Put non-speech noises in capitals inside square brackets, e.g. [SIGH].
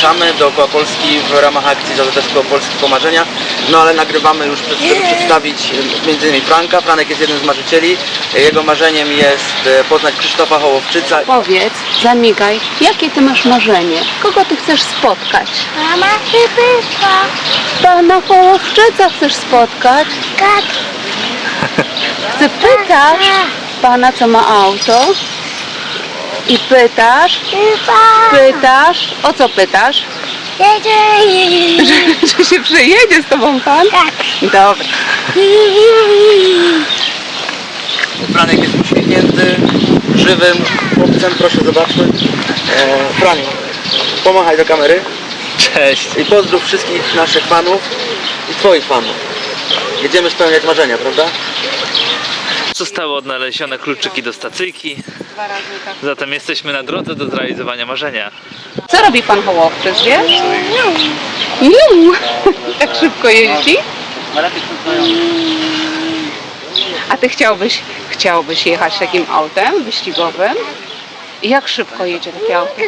poruszamy dookoła Polski w ramach akcji Koło Polski Pomarzenia. No ale nagrywamy już, przed- żeby przedstawić między innymi Franka. Franek jest jednym z marzycieli. Jego marzeniem jest e, poznać Krzysztofa Hołowczyca. Powiedz, zamigaj, jakie ty masz marzenie? Kogo ty chcesz spotkać? Mama chyba Pana Hołowczyca chcesz spotkać? tak. Ty pytasz pana, co ma auto? I pytasz, pytasz, o co pytasz? Jedzie. Czy się przyjedzie z tobą pan? Tak. Dobra. Franek jest uśmiechnięty, żywym chłopcem, proszę zobaczmy. E, Franiu, pomachaj do kamery Cześć. i pozdrów wszystkich naszych fanów i twoich fanów. Jedziemy spełniać marzenia, prawda? Zostały odnalezione kluczyki do stacyjki, tak. zatem jesteśmy na drodze do zrealizowania marzenia. Co robi pan Hołowczyk, wiesz? [LAUGHS] Jum! Tak szybko jeździ? A ty chciałbyś, chciałbyś jechać takim autem wyścigowym? I jak szybko jedzie takie auto?